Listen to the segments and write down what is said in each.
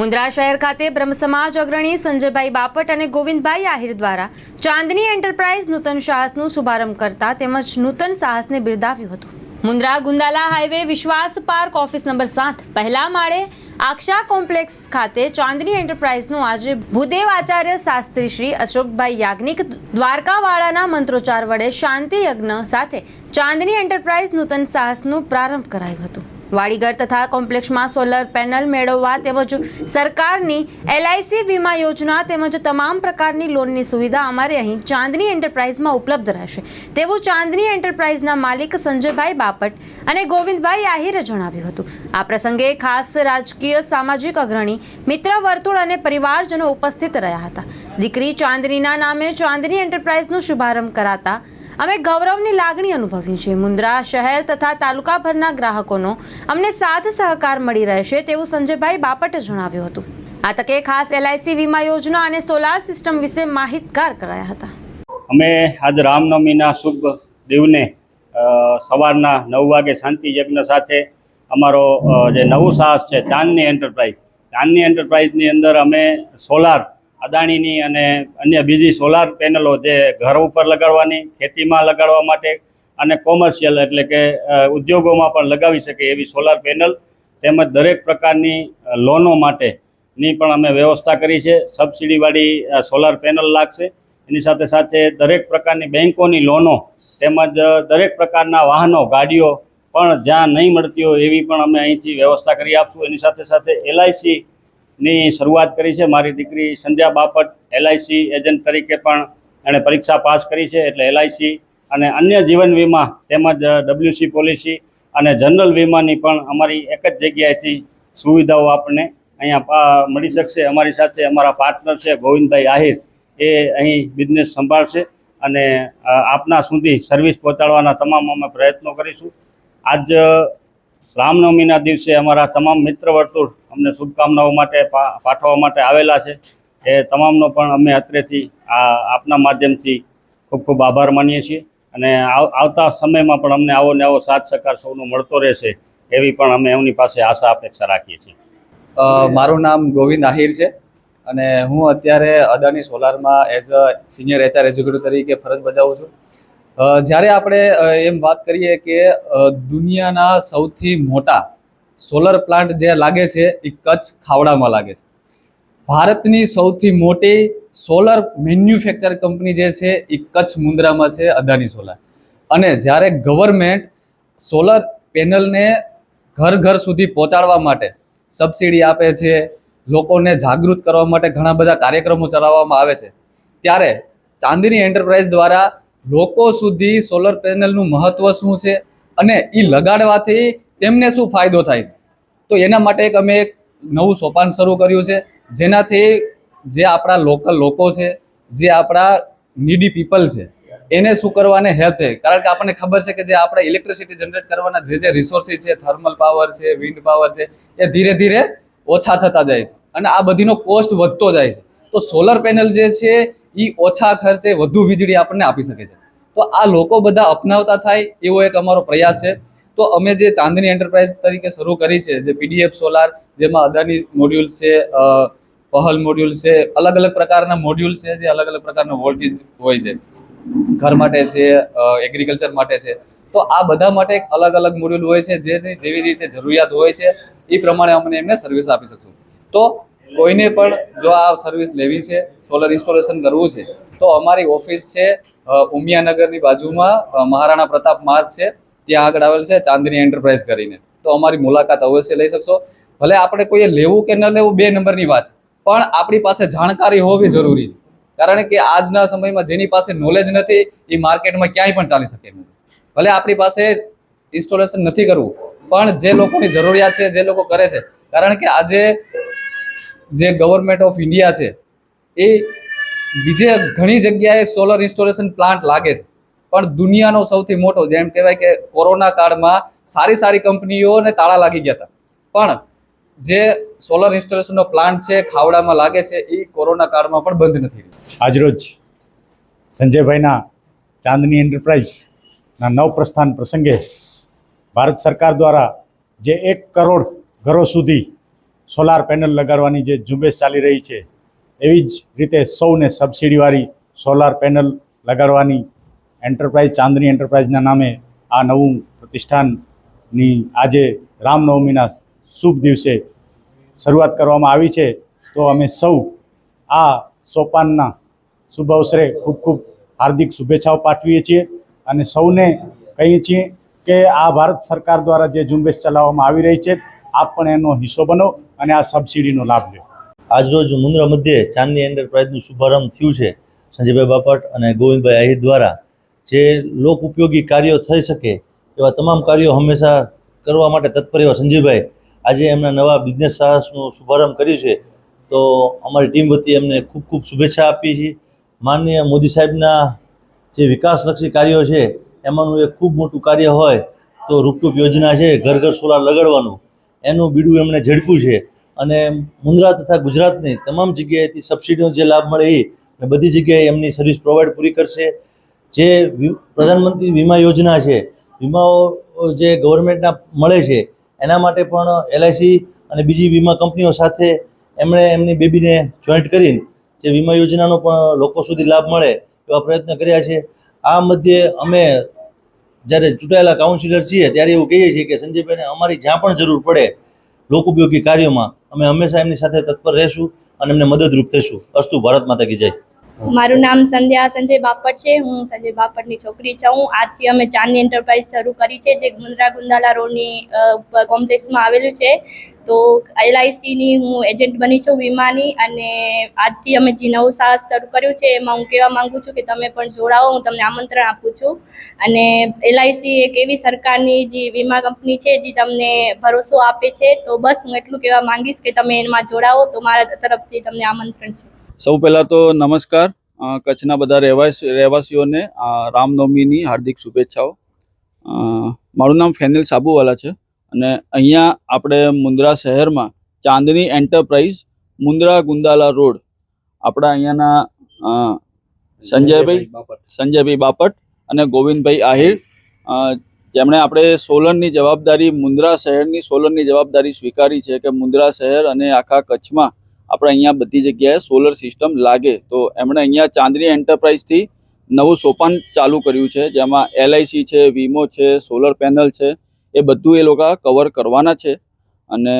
મુન્દ્રા શહેર ખાતે બ્રહ્મ સમાજ અગ્રણી સંજયભાઈ બાપટ અને ગોવિંદભાઈ આહિર દ્વારા ચાંદની એન્ટરપ્રાઇઝ નૂતન સાહસનું શુભારંભ કરતા તેમજ નૂતન સાહસને બિરદાવ્યું હતું. Mundra Gundala highway Vishwas park office number સાત, પહેલા માળે આક્ષા કોમ્પ્લેક્સ ખાતે ચાંદની એન્ટરપ્રાઇઝનું આજે ભૂદેવ આચાર્ય શાસ્ત્રી શ્રી અશોકભાઈ યાજ્ઞિક દ્વારકાવાળાના મંત્રોચ્ચાર વડે શાંતિ યજ્ઞ સાથે ચાંદની એન્ટરપ્રાઇઝ નૂતન સાહસનું પ્રારંભ કરાયું હતું. વાડીગર તથા કોમ્પ્લેક્ષમાં સોલર પેનલ મેળવવા તેમજ સરકારની એલઆઈસી વીમા યોજના તેમજ તમામ પ્રકારની લોનની સુવિધા અમારે અહીં ચાંદની એન્ટરપ્રાઇઝમાં ઉપલબ્ધ રહેશે. તેવું ચાંદની એન્ટરપ્રાઇઝના માલિક સંજયભાઈ બાપટ અને ગોવિંદભાઈ આહિરે જણાવ્યું હતું. આ પ્રસંગે ખાસ રાજકીય, સામાજિક અગ્રણી, મિત્ર, વર્તુળ અને પરિવારજનો ઉપસ્થિત રહ્યા હતા. દીકરી ચાંદનીના નામે ચાંદની એન્ટરપ્રાઇઝનો શુભારંભ કરાતા અમે ગૌરવની લાગણી અનુભવી છે મુન્દ્રા શહેર તથા તાલુકાભરના ગ્રાહકોનો અમને સાથ સહકાર મળી રહેશે તેવું સંજયભાઈ બાપટે જણાવ્યું હતું. આ તકે ખાસ એલઆઈસી વીમા યોજના અને સોલાર સિસ્ટમ વિશે માહિતગાર કરાયા હતા. અમે આજ રામનવમીના શુભ દિવને સવારના નવ વાગે શાંતિ યજ્ઞ સાથે અમારો જે નવું સાહસ છે, ચાંદની એન્ટરપ્રાઇઝ ચાંદની એન્ટરપ્રાઇઝની અંદર અમે સોલાર અદાણીની અને અન્ય બીજી સોલાર પેનલો જે ઘર ઉપર લગાડવાની, ખેતીમાં લગાડવા માટે અને કોમર્શિયલ એટલે કે ઉદ્યોગોમાં પણ લગાવી શકે એવી સોલાર પેનલ તેમજ દરેક પ્રકારની લોનો માટેની પણ અમે વ્યવસ્થા કરી છે. સબસિડીવાળી સોલાર પેનલ લાગશે. એની સાથે સાથે દરેક પ્રકારની બેંકોની લોનો તેમજ દરેક પ્રકારના વાહનો, ગાડીઓ પણ જ્યાં નહીં મળતી હોય એવી પણ અમે અહીંથી વ્યવસ્થા કરી આપશું. એની સાથે સાથે એલઆઈસીની શરૂઆત કરી છે. મારી દીકરી સંધ્યા બાપટ એલઆઈસી એજન્ટ તરીકે પણ એણે પરીક્ષા પાસ કરી છે એટલે એલઆઈસી અને અન્ય જીવન વીમા તેમજ ડબલ્યુસી પોલિસી અને જનરલ વીમાની પણ અમારી એક જ જગ્યાએથી સુવિધાઓ આપણને અહીંયા મળી શકશે. અમારી સાથે અમારા પાર્ટનર છે ગોવિંદભાઈ આહિર. એ અહીં બિઝનેસ સંભાળશે અને આપના સુધી સર્વિસ પહોંચાડવાના તમામ અમે પ્રયત્નો કરીશું. આજ રામનવમીના દિવસે અમારા તમામ મિત્ર વર્તુળ અમને શુભકામનાઓ માટે પાઠવવા માટે આવેલા છે. એ તમામનો પણ અમે અત્રેથી આ આપના માધ્યમથી ખૂબ ખૂબ આભાર માનીએ છીએ અને આવતા સમયમાં પણ અમને આવો ને આવો સાથ સહકાર સૌનો મળતો રહેશે એવી પણ અમે એમની પાસે આશા અપેક્ષા રાખીએ છીએ. મારું નામ ગોવિંદ આહિર છે અને હું અત્યારે Adani સોલારમાં as a senior HR executive તરીકે ફરજ બજાવું છું. જ્યારે આપણે એમ વાત કરીએ કે દુનિયાના સૌથી મોટા સોલર પ્લાન્ટ જે લાગે છે એ કચ્છ ખાવડામાં લાગે છે. ભારતની સૌથી મોટી સોલર મેન્યુફેક્ચર કંપની જે છે એ કચ્છ મુન્દ્રામાં છે, અદાની સોલાર. અને જ્યારે ગવર્મેન્ટ સોલર પેનલને ઘર ઘર સુધી પહોંચાડવા માટે સબસિડી આપે છે, લોકોને જાગૃત કરવા માટે ઘણા બધા કાર્યક્રમો ચલાવવામાં આવે છે, ત્યારે ચાંદની એન્ટરપ્રાઇઝ દ્વારા લોકો સુધી સોલર પેનલનું મહત્ત્વ શું છે અને એ લગાડવાથી તેમને શું ફાયદો થાય છે? તો એના માટે એક અમે એક નવું સોપાન શરૂ કર્યું છે, જેનાથી જે આપણા લોકલ લોકો છે, જે આપણા નીડી પીપલ છે, એને શું કરવાને હેલ્પ થાય કારણ કે આપણને ખબર છે કે જે આપણે ઇલેક્ટ્રિસિટી જનરેટ કરવાના જે જે રિસોર્સિસ છે થર્મલ પાવર છે વિન્ડ પાવર છે, એ ધીરે ધીરે ઓછા થતા જાય છે અને આ બધીનો કોસ્ટ વધતો જાય છે. તો સોલર પેનલ જે છે એ ઓછા ખર્ચે વધુ વીજળી આપણને આપી શકે છે. તો આ લોકો બધા અપનાવતા થાય એવો એક અમારો પ્રયાસ છે. તો અમે જે ચાંદની એન્ટરપ્રાઇઝ તરીકે શરૂ કરી છે, જે પીડીએફ સોલાર જેમાં અદાની મોડ્યુલ્સ છે પહલ મોડ્યુલ છે, અલગ અલગ પ્રકારના મોડ્યુલ છે, જે અલગ અલગ પ્રકારના વોલ્ટેજ હોય છે. ઘર માટે છે એગ્રીકલ્ચર માટે છે. તો આ બધા માટે એક અલગ અલગ મોડ્યુલ હોય છે જેની જેવી રીતે જરૂરિયાત હોય છે, એ પ્રમાણે અમને એમને સર્વિસ આપી શકશું. તો કોઈને પણ જો આ સર્વિસ લેવી છે સોલર ઇન્સ્ટોલેશન કરવું છે, તો અમારી ઓફિસ છે ઉમિયાનગરની બાજુમાં મહારાણા પ્રતાપ માર્ગ છે. ત્યાં આગળ આવેલ છે ચાંદની એન્ટરપ્રાઇઝ કરીને. તો અમારી મુલાકાત અવશ્ય લઈ શકશો. ભલે આપણે કોઈએ લેવું કે ન લેવું બે નંબરની વાત પણ આપણી પાસે જાણકારી હોવી જરૂરી છે. કારણ કે આજના સમયમાં જેની પાસે નોલેજ નથી એ માર્કેટમાં ક્યાંય પણ ચાલી શકે નહીં ભલે આપણી પાસે ઇન્સ્ટોલેશન નથી કરવું, પણ જે લોકોની જરૂરિયાત છે, જે લોકો કરે છે, કારણ કે આજે જે ગવર્મેન્ટ ઓફ ઇન્ડિયા છે, એ બીજે ઘણી જગ્યાએ સોલર ઇન્સ્ટોલેશન પ્લાન્ટ લાગે છે. પણ દુનિયાનો સૌથી મોટો, જેમ કહેવાય કે કોરોના કાળમાં સારી સારી કંપનીઓને તાળા લાગી ગયા હતા. પણ જે સોલર ઇન્સ્ટોલેશનનો પ્લાન્ટ છે, ખાવડામાં લાગે છે, એ કોરોના કાળમાં પણ બંધ નથી આજરોજ સંજયભાઈના ચાંદની એન્ટરપ્રાઇઝના નવ પ્રસ્થાન પ્રસંગે ભારત સરકાર દ્વારા જે એક કરોડ ઘરો સુધી સોલાર પેનલ લગાડવાની જે ઝુંબેશ ચાલી રહી છે, એવી જ રીતે સૌને સબસિડીવાળી સોલાર પેનલ લગાડવાની એન્ટરપ્રાઇઝ ચાંદની એન્ટરપ્રાઇઝના નામે આ નવું પ્રતિષ્ઠાનની આજે રામનવમીના શુભ દિવસે શરૂઆત કરવામાં આવી છે. તો અમે સૌ આ સોપાનના શુભ અવસરે ખૂબ ખૂબ હાર્દિક શુભેચ્છાઓ પાઠવીએ છીએ અને સૌને કહીએ છીએ કે આ ભારત સરકાર દ્વારા જે ઝુંબેશ ચલાવવામાં આવી રહી છે, આપ પણ એનો હિસ્સો બનો અને આ સબસિડીનો લાભ લો. આજરોજ મુન્દ્રા મધ્યે ચાંદની એન્ટરપ્રાઇઝનું શુભારંભ થયું છે. સંજયભાઈ બાપટ અને ગોવિંદભાઈ આહિર દ્વારા જે લોક ઉપયોગી કાર્યો થઈ શકે એવા તમામ કાર્યો હંમેશા કરવા માટે તત્પર એવા સંજયભાઈ આજે એમના નવા બિઝનેસ સાહસનો શુભારંભ કર્યું છે. તો અમારી ટીમ વતી એમને ખૂબ ખૂબ શુભેચ્છા આપીએ છીએ. માનનીય મોદી સાહેબના જે વિકાસલક્ષી કાર્યો છે, એમાંનું એક ખૂબ મોટું કાર્ય હોય તો રૂપટૂપ યોજના છે, ઘર ઘર સોલાર લગાડવાનું. એનું બીડું એમણે ઝડપ્યું છે. અને મુન્દ્રા તથા ગુજરાતની તમામ જગ્યાએથી સબસિડીનો જે લાભ મળે એ બધી જગ્યાએ એમની સર્વિસ પ્રોવાઈડ પૂરી કરશે. જે પ્રધાનમંત્રી વીમા યોજના છે, વીમાઓ જે ગવર્મેન્ટના મળે છે, એના માટે પણ એલઆઈસી અને બીજી વીમા કંપનીઓ સાથે એમણે એમની બેબીને જોઈન્ટ કરીને જે વીમા યોજનાનો પણ લોકો સુધી લાભ મળે એવા પ્રયત્ન કર્યા છે. આ મધ્યે અમે જ્યારે ચૂંટાયેલા કાઉન્સિલર છીએ ત્યારે એવું કહીએ છીએ કે સંજયભાઈને અમારી જ્યાં પણ જરૂર પડે લોકોપયોગી કાર્યોમાં અમે હંમેશા એમની સાથે તત્પર રહેશું અને એમને મદદરૂપ થઈશું. અસ્તુ ભારત માતા કી જય. મારું નામ સંધ્યા સંજય બાપટ છે. હું સંજય બાપટની છોકરી છું. આજથી અમે ચાંદની એન્ટરપ્રાઇઝ શરૂ કરી છે, જે મુન્દ્રા ગુંદાલા રોડની કોમ્પ્લેક્સમાં આવેલું છે. તો એલઆઈસીની હું એજન્ટ બની છું વીમાની અને આજથી અમે જે નવું સાહસ શરૂ કર્યું છે, એમાં હું કહેવા માંગુ છું કે તમે પણ જોડાઓ, હું તમને આમંત્રણ આપું છું. અને એલઆઈસી એક એવી સરકારની જે વીમા કંપની છે, જે તમને ભરોસો આપે છે. તો બસ હું એટલું કહેવા માંગીશ કે તમે એમાં જોડાઓ, તો મારા તરફથી તમને આમંત્રણ છે. સૌ પહેલાં તો નમસ્કાર. કચ્છના બધા રહેવાસી રહેવાસીઓને રામનવમીની હાર્દિક શુભેચ્છાઓ. મારું નામ ફેનિલ સાબુવાલા છે અને અહીંયા આપણે મુન્દ્રા શહેરમાં ચાંદની એન્ટરપ્રાઇઝ મુન્દ્રા ગુંદાલા રોડ. આપણા અહીંયાના સંજયભાઈ સંજયભાઈ બાપટ. અને ગોવિંદભાઈ આહિર. જેમણે આપણે સોલનની જવાબદારી મુન્દ્રા શહેરની સોલનની જવાબદારી સ્વીકારી છે કે મુન્દ્રા શહેર અને આખા કચ્છમાં આપણે અહીંયા બધી જગ્યાએ સોલર સિસ્ટમ લાગે તો એમણે અહીંયા ચાંદની એન્ટરપ્રાઇઝથી નવું સોપાન ચાલુ કર્યું છે, જેમાં એલઆઈસી છે વીમો છે સોલર પેનલ છે, એ બધું એ લોકો કવર કરવાના છે. અને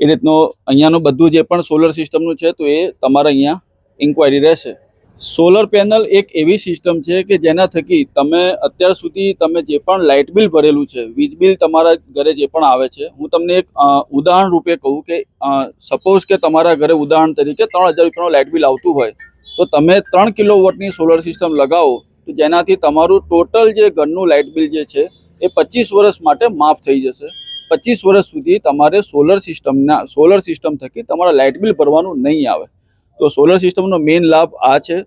એ રીતનો અહીંયાનું બધું જે પણ સોલર સિસ્ટમનું છે તો એ તમારે અહીંયા ઇન્ક્વાયરી રહેશે. સોલર પેનલ એક એવી સિસ્ટમ છે કે જેના થકી તમે અત્યાર સુધી તમે જે પણ લાઇટ બિલ ભરેલું છે, વીજ બિલ તમારા ઘરે જે પણ આવે છે, હું તમને એક ઉદાહરણ રૂપે કહું કે સપોઝ કે તમારા ઘરે ઉદાહરણ તરીકે ત્રણ હજાર રૂપિયાનું લાઇટ બિલ આવતું હોય, તો તમે ત્રણ કિલો વોટની સોલર સિસ્ટમ લગાવો, તો જેનાથી તમારું ટોટલ જે ઘરનું લાઇટ બિલ જે છે, એ પચીસ વર્ષ માટે માફ થઈ જશે. પચીસ વર્ષ સુધી તમારે સોલર સિસ્ટમના, સોલર સિસ્ટમ થકી તમારા લાઇટ બિલ ભરવાનું નહીં આવે. તો સોલર સિસ્ટમનો મેઇન લાભ આ છે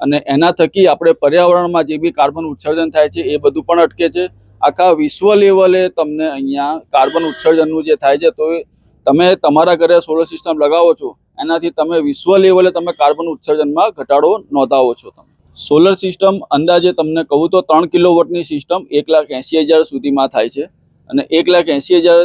અને એના થકી આપણે પર્યાવરણમાં જે બી કાર્બન ઉત્સર્જન થાય છે એ બધું પણ અટકે છે. આખા વિશ્વ લેવલે તમને અહીંયા કાર્બન ઉત્સર્જનનું જે થાય છે તો તમે તમારા ઘરે સોલર સિસ્ટમ લગાવો છો, એનાથી તમે વિશ્વ લેવલે તમે કાર્બન ઉત્સર્જનમાં ઘટાડો નોંધાવો છો સોલર સિસ્ટમ અંદાજે તમને કહું તો ત્રણ કિલો વોટની સિસ્ટમ એક લાખ એંસી હજાર સુધીમાં થાય છે અને એક લાખ એંસી હજાર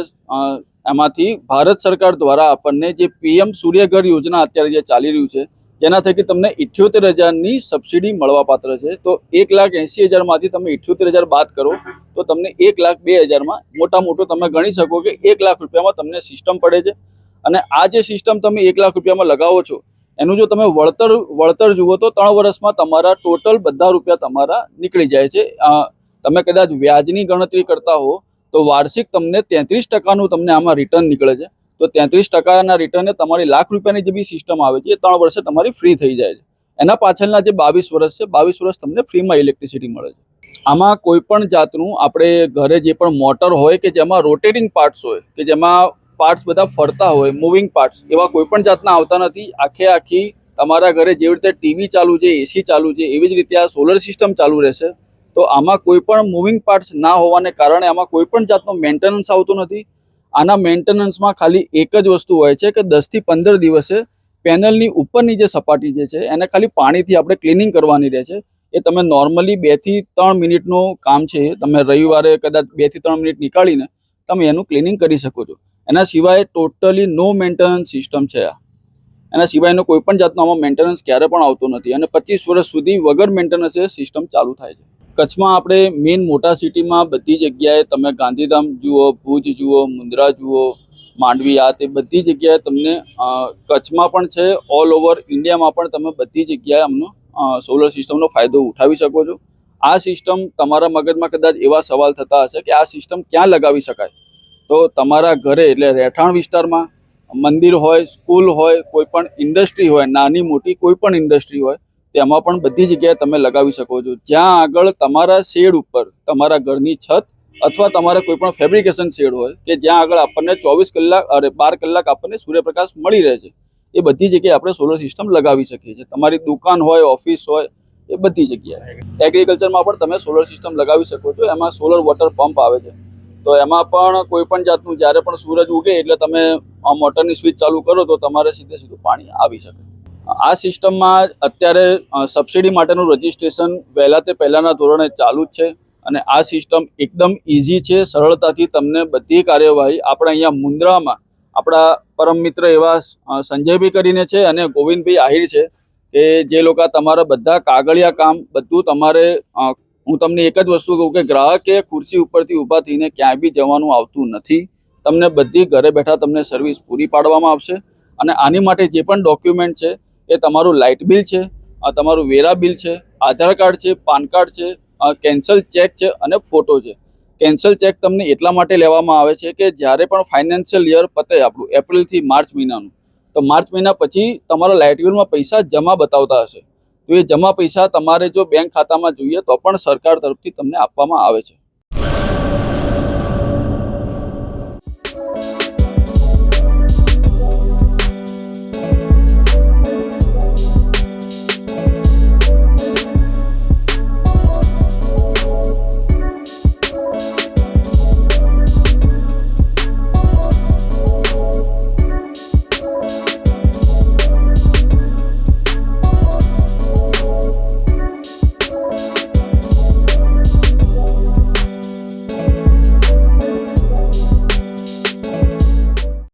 એમાંથી ભારત સરકાર દ્વારા આપણને જે પીએમ સૂર્યઘર યોજના અત્યારે જે ચાલી રહ્યું છે, જેના થકી તમને ઇઠ્યોતેર હજારની સબસિડી મળવાપાત્ર છે. તો એક લાખ એંસી હજારમાંથી તમે ઇઠ્યોતેર હજાર બાદ કરો, તો તમને એક લાખ બે હજારમાં મોટા મોટો તમે ગણી શકો કે એક લાખ રૂપિયામાં તમને સિસ્ટમ પડે છે. અને આ જે સિસ્ટમ તમે એક લાખ રૂપિયામાં લગાવો છો, એનું જો તમે વળતર વળતર જુઓ તો ત્રણ વર્ષમાં તમારા ટોટલ બધા રૂપિયા તમારા નીકળી જાય છે. તમે કદાચ વ્યાજની ગણતરી કરતા હો તો વાર્ષિક તમને તેત્રીસ ટકાનું તમને આમાં રિટર્ન નીકળે છે. તો તેત્રીસ ટકાના રિટર્ને તમારી લાખ રૂપિયાની જે બી સિસ્ટમ આવે છે, એ ત્રણ વર્ષે તમારી ફ્રી થઈ જાય છે. એના પાછળના જે બાવીસ વર્ષ છે, બાવીસ વર્ષ તમને ફ્રીમાં ઇલેક્ટ્રિસિટી મળે છે. આમાં કોઈ પણ જાતનું આપણે ઘરે જે પણ મોટર હોય કે જેમાં રોટેટિંગ પાર્ટ્સ હોય, કે જેમાં પાર્ટ્સ બધા ફરતા હોય મૂવિંગ પાર્ટ્સ એવા કોઈ પણ જાતના આવતા નથી. આખે આખી તમારા ઘરે જેવી રીતે ટીવી ચાલુ છે એસી ચાલુ છે, એવી જ રીતે આ સોલર સિસ્ટમ ચાલુ રહેશે. તો આમાં કોઈ પણ મૂવિંગ પાર્ટ્સ ના હોવાને કારણે આમાં કોઈ પણ જાતનો મેન્ટેનન્સ આવતો નથી. આના મેન્ટેનન્સમાં ખાલી એક જ વસ્તુ હોય છે કે દસથી પંદર દિવસે પેનલની ઉપરની જે સપાટી જે છે, એને ખાલી પાણીથી આપણે ક્લિનિંગ કરવાની રહે છે. એ તમે નોર્મલી બેથી ત્રણ મિનિટનું કામ છે, તમે રવિવારે કદાચ બેથી ત્રણ મિનિટ નીકાળીને તમે એનું ક્લિનિંગ કરી શકો છો. એના સિવાય ટોટલી નો મેન્ટેનન્સ સિસ્ટમ છે આ. એના સિવાયનો કોઈ પણ જાતનો આમાં મેન્ટેનન્સ ક્યારે પણ આવતો નથી અને પચીસ વર્ષ સુધી વગર મેન્ટેનન્સ એ સિસ્ટમ ચાલુ થાય છે. કચ્છમાં આપણે મેઇન મોટા સિટીમાં બધી જગ્યાએ તમે ગાંધીધામ જુઓ, ભુજ જુઓ, મુન્દ્રા જુઓ, માંડવી, આ તે બધી જગ્યાએ તમને કચ્છમાં પણ છે ઓલ ઓવર ઇન્ડિયામાં પણ તમે બધી જગ્યાએ આમનો સોલર સિસ્ટમનો ફાયદો ઉઠાવી શકો છો. આ સિસ્ટમ તમારા મગજમાં કદાચ એવા સવાલ થતા હશે કે આ સિસ્ટમ ક્યાં લગાવી શકાય? તો તમારા ઘરે એટલે રહેઠાણ વિસ્તારમાં મંદિર હોય સ્કૂલ હોય, કોઈ પણ ઇન્ડસ્ટ્રી હોય, નાની મોટી કોઈ પણ ઇન્ડસ્ટ્રી હોય તેમાં પણ બધી જગ્યાએ તમે લગાવી શકો છો. જ્યાં આગળ તમારા શેડ ઉપર, તમારા ઘરની છત અથવા તમારા કોઈ પણ ફેબ્રિકેશન શેડ હોય કે જ્યાં આગળ આપણને ચોવીસ કલાક, અરે બાર કલાક આપણને સૂર્યપ્રકાશ મળી રહે છે, એ બધી જગ્યાએ આપણે સોલર સિસ્ટમ લગાવી શકીએ છીએ. તમારી દુકાન હોય ઓફિસ હોય, એ બધી જગ્યાએ. એગ્રીકલ્ચરમાં પણ તમે સોલર સિસ્ટમ લગાવી શકો છો. એમાં સોલર વોટર પંપ આવે છે. તો એમાં પણ કોઈ પણ જાતનું, જ્યારે પણ સૂરજ ઉગે એટલે તમે મોટરની સ્વિચ ચાલુ કરો તો તમારે સીધે સીધું પાણી આવી શકે. આ સિસ્ટમમાં અત્યારે સબસિડી માટેનું રજિસ્ટ્રેશન વહેલા તે પહેલાંના ધોરણે ચાલુ જ છે અને આ સિસ્ટમ એકદમ ઇઝી છે. સરળતાથી તમને બધી કાર્યવાહી આપણે અહીંયા મુન્દ્રામાં આપણા પરમ મિત્ર એવા સંજયભાઈ કરીને છે અને ગોવિંદભાઈ આહિર છે કે જે લોકો તમારા બધા કાગળિયા કામ બધું તમારે હું તમને એક જ વસ્તુ કહું કે ગ્રાહકે ખુરશી ઉપરથી ઊભા થઈને ક્યાંય બી જવાનું આવતું નથી. તમને બધી ઘરે બેઠા તમને સર્વિસ પૂરી પાડવામાં આવશે અને આની માટે જે પણ ડોક્યુમેન્ટ છે એ તમારું લાઇટ બિલ છે તમારું વેરા બિલ છે, આધાર કાર્ડ છે, પાન કાર્ડ છે કેન્સલ ચેક છે અને ફોટો છે. કેન્સલ ચેક તમને એટલા માટે લેવામાં આવે છે કે જ્યારે પણ ફાઇનાન્શિયલ યર પતે આપણું એપ્રિલથી માર્ચ મહિનાનું, તો માર્ચ મહિના પછી તમારા લાઇટ બિલમાં પૈસા જમા બતાવતા હશે. તો એ જમા પૈસા તમારે જો બેંક ખાતામાં જોઈએ તો પણ સરકાર તરફથી તમને આપવામાં આવે છે.